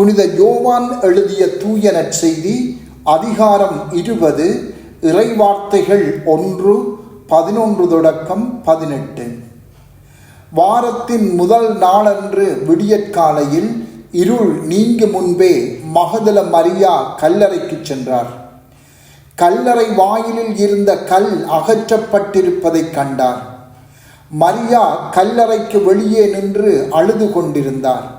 புனித யோவான் எழுதிய தூய நற்செய்தி அதிகாரம் இருபது இறைவார்த்தைகள் ஒன்று பதினொன்று தொடக்கம் பதினெட்டு. வாரத்தின் முதல் நாளன்று விடியற்காலையில் இருள் நீங்கு முன்பே மகதல மரியா கல்லறைக்கு சென்றார். கல்லறை வாயிலில் இருந்த கல் அகற்றப்பட்டிருப்பதைக் கண்டார். மரியா கல்லறைக்கு வெளியே நின்று அழுது கொண்டிருந்தார்.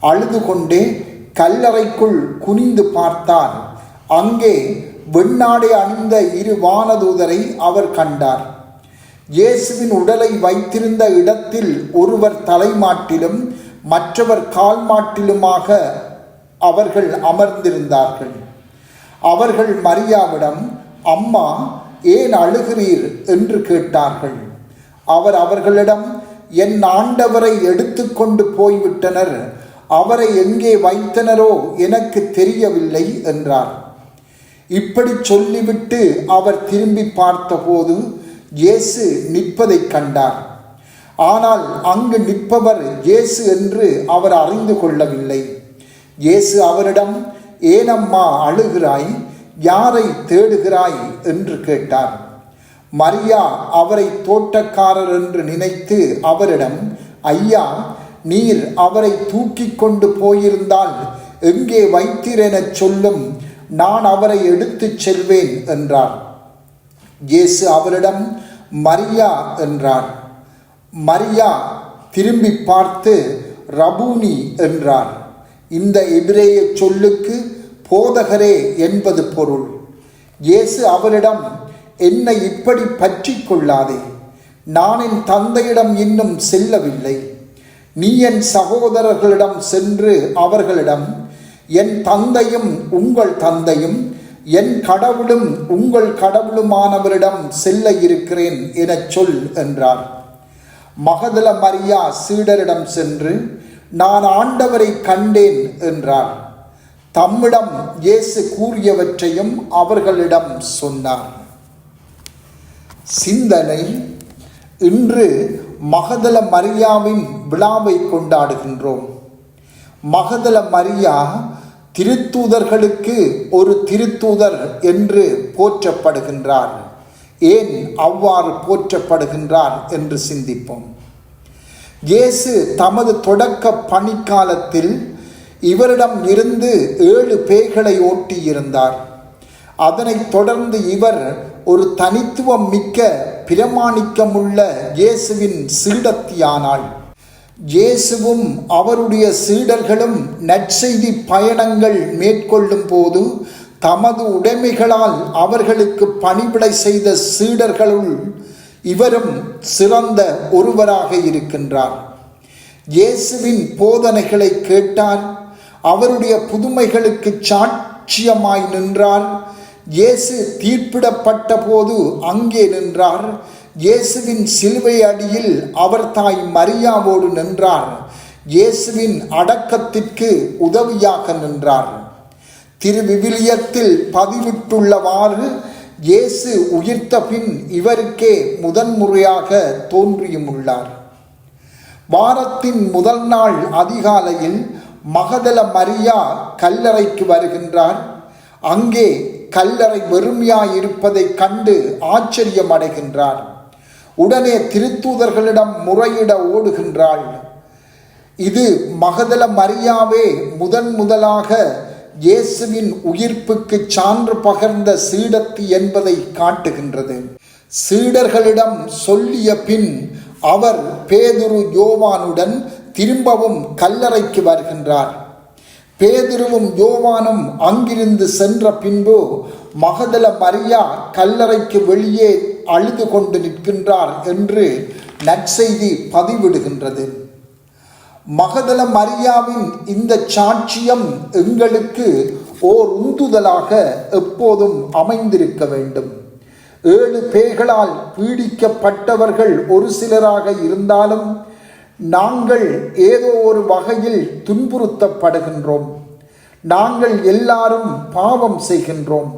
அழுது கொண்டே கல்லறைக்குள் குனிந்து பார்த்தார் அங்கே வெண்ணாடை அணிந்த இரு வானதூதரை அவர் கண்டார். இயேசுவின் உடலை வைத்திருந்த இடத்தில் ஒருவர் தலைமாட்டிலும் மற்றவர் கால் மாட்டிலுமாக அவர்கள் அமர்ந்திருந்தார்கள். அவர்கள் மரியாவிடம் அம்மா ஏன் அழுகிறீர்? என்று கேட்டார்கள். அவர் அவர்களிடம் என் ஆண்டவரை எடுத்துக்கொண்டு போய்விட்டனர். அவரை எங்கே வைத்தனரோ எனக்கு தெரியவில்லை என்றார். இப்படி சொல்லிவிட்டு அவர் திரும்பி பார்த்தபோது இயேசு நிற்பதைக் கண்டார். ஆனால் அங்கு நிற்பவர் இயேசு என்று அவர் அறிந்து கொள்ளவில்லை. இயேசு அவரிடம் ஏனம்மா அழுகிறாய்? யாரை தேடுகிறாய்? என்று கேட்டார். மரியா அவரை தோட்டக்காரர் என்று நினைத்து அவரிடம் ஐயா நீர் அவரை தூக்கி கொண்டு போயிருந்தால் எங்கே வைத்திரெனச் சொல்லும் நான் அவரை எடுத்துச் செல்வேன் என்றார். இயேசு அவரிடம் மரியா என்றார். மரியா திரும்பி பார்த்து ரபூனி என்றார். இந்த எபிரேய சொல்லுக்கு போதகரே என்பது பொருள். இயேசு அவரிடம் என்னை இப்படி பற்றி கொள்ளாதே. நான் என் தந்தையிடம் இன்னும் செல்லவில்லை. நீ என் சகோதரர்களிடம் சென்று அவர்களிடம் என் தந்தையும் உங்கள் தந்தையும் என் கடவுளும் உங்கள் கடவுளுமானவரிடம் செல்ல இருக்கிறேன் எனச் சொல் என்றார். மகதல மரியா சீடரிடம் சென்று நான் ஆண்டவரை கண்டேன் என்றார். தம்மிடம் இயேசு கூறியவற்றையும் அவர்களிடம் சொன்னார். சிந்தனை இன்று மகதல மரியாவின் விழாவை கொண்டாடுகின்றோம். மகதல மரியா திருத்தூதர்களுக்கு ஒரு திருத்தூதர் என்று போற்றப்படுகின்றார். ஏன் அவ்வாறு போற்றப்படுகின்றார் என்று சிந்திப்போம். இயேசு தமது தொடக்க பணிக்காலத்தில் இவரிடம் இருந்து ஏழு பேய்களை ஓட்டியிருந்தார். அதனைத் தொடர்ந்து இவர் ஒரு தனித்துவம் மிக்க பிரமாணிக்கமுள்ள இயேசுவின் சீடத்தியானாள் இயேசுவும் அவருடைய சீடர்களும் நற்செய்தி பயணங்கள் மேற்கொள்ளும் போது தமது உடைமைகளால் அவர்களுக்கு பணிவிடை செய்த சீடர்களுள் இவரும் சிறந்த ஒருவராக இருக்கின்றார். இயேசுவின் போதனைகளை கேட்டார். அவருடைய புதுமைகளுக்கு சாட்சியமாய் நின்றார். இயேசு தீர்ப்பிடப்பட்ட போது அங்கே நின்றார். இயேசுவின் சிலுவை அடியில் அவர் தாய் மரியாவோடு நின்றார். இயேசுவின் அடக்கத்திற்கு உதவியாக நின்றார். திருவிவிலியத்தில் பதிவிட்டுள்ளவாறு இயேசு உயிர்த்த பின் இவருக்கே முதன்முறையாக தோன்றியும் உள்ளார் வாரத்தின் முதல் நாள் அதிகாலையில் மகதல மரியா கல்லறைக்கு வருகின்றார். அங்கே கல்லறை வெறுமையாயிருப்பதைக் கண்டு ஆச்சரியம் அடைகின்றார். உடனே திருத்தூதர்களிடம் முறையிட ஓடுகின்றாள். இது மகதல மரியாவே முதன் முதலாக இயேசுவின் உயிர்ப்புக்கு சான்று பகர்ந்த சீடத்தி என்பதை காட்டுகின்றது. சீடர்களிடம் சொல்லிய பின் அவர் பேதுரு யோவானுடன் திரும்பவும் கல்லறைக்கு வருகின்றார். பேதுருவும் யோவானும் அங்கிருந்து சென்ற பின்பு மகதல மரியா கல்லறைக்கு வெளியே அழுது கொண்டு நிற்கின்றார் என்று நற்செய்தி பதிவிடுகின்றது. மகதல மரியாவின் இந்த சாட்சியம் எங்களுக்கு ஓர் உந்துதலாக எப்போதும் அமைந்திருக்க வேண்டும். ஏழு பேய்களால் பீடிக்கப்பட்டவர்கள் ஒரு சிலராக இருந்தாலும் நாங்கள் ஏதோ ஒரு வகையில் துன்புறுத்தப்படுகின்றோம். நாங்கள் எல்லாரும் பாவம் செய்கின்றோம்.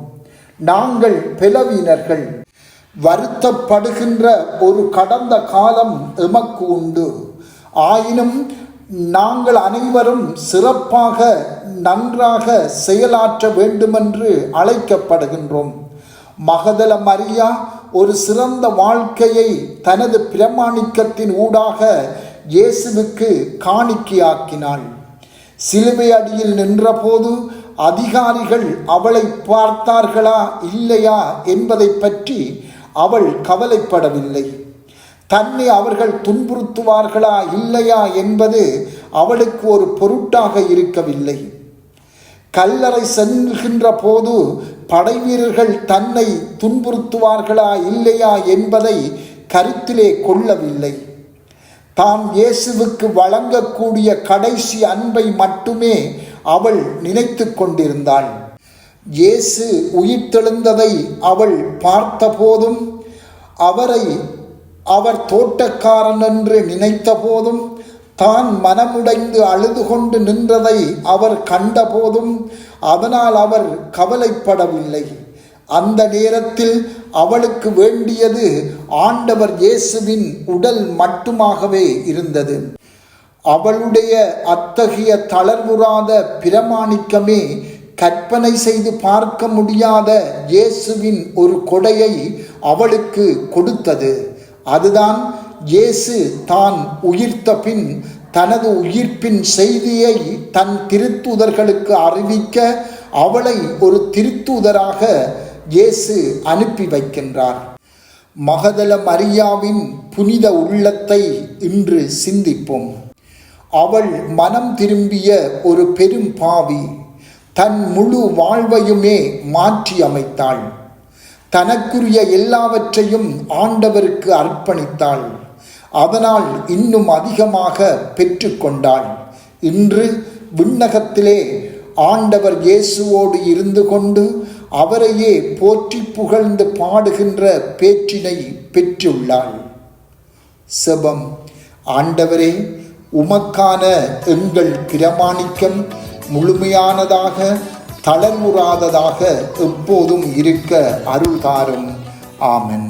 நாங்கள் பிளவினர்கள். வருத்தப்படுகின்ற ஒரு கடந்த காலம் எமக்கு உண்டு. ஆயினும் நாங்கள் அனைவரும் சிறப்பாக நன்றாக செயலாற்ற வேண்டுமென்று அழைக்கப்படுகின்றோம். மகதல மரியா ஒரு சிறந்த வாழ்க்கையை தனது பிரமாணிக்கத்தின் ஊடாக இயேசுவுக்கு காணிக்கையாக்கினாள். சிலுவை அடியில் நின்றபோது அதிகாரிகள் அவளை பார்த்தார்களா இல்லையா என்பதை பற்றி அவள் கவலைப்படவில்லை. தன்னை அவர்கள் துன்புறுத்துவார்களா இல்லையா என்பது அவளுக்கு ஒரு பொருட்டாக இருக்கவில்லை. கல்லறை செல்கின்ற போது படைவீரர்கள் தன்னை துன்புறுத்துவார்களா இல்லையா என்பதை கருத்திலே கொள்ளவில்லை. தாம் இயேசுவுக்கு வழங்கக்கூடிய கடைசி அன்பை மட்டுமே அவள் நினைத்து கொண்டிருந்தாள். இயேசு உயிர்த்தெழுந்ததை அவள் பார்த்தபோதும் அவரை அவர் தோட்டக்காரன் என்று நினைத்த போதும் தான் மனமுடைந்து அழுது கொண்டு நின்றதை அவர் கண்டபோதும் அதனால் அவர் கவலைப்படவில்லை. அந்த நேரத்தில் அவளுக்கு வேண்டியது ஆண்டவர் இயேசுவின் உடல் மட்டுமாகவே இருந்தது. அவளுடைய அத்தகைய தளர்வுறாத பிரமாணிக்கமே கற்பனை செய்து பார்க்க முடியாத இயேசுவின் ஒரு கொடையை அவளுக்கு கொடுத்தது. அதுதான் இயேசு தான் உயிர்த்த பின் தனது உயிர்ப்பின் செய்தியை தன் திருத்துதர்களுக்கு அறிவிக்க அவளை ஒரு திருத்துதராக இயேசு அனுப்பி வைக்கின்றார். மகதல மரியாவின் புனித உள்ளத்தை இன்று சிந்திப்போம். அவள் மனம் திரும்பிய ஒரு பெரும் பாவி தன் முழு வாழ்வையுமே மாற்றி அமைத்தாள். தனக்குரிய எல்லாவற்றையும் ஆண்டவருக்கு அர்ப்பணித்தாள். அதனால் இன்னும் அதிகமாக பெற்றுக்கொண்டாள் இன்று விண்ணகத்திலே ஆண்டவர் இயேசுவோடு இருந்து கொண்டு அவரையே போற்றி புகழ்ந்து பாடுகின்ற பேற்றினை பெற்றுள்ளாள். செபம். ஆண்டவரே உமக்கான எங்கள் பிரமாணிக்கம் முழுமையானதாக தளர்வுறாததாக எப்போதும் இருக்க அருள்காரும் ஆமன்.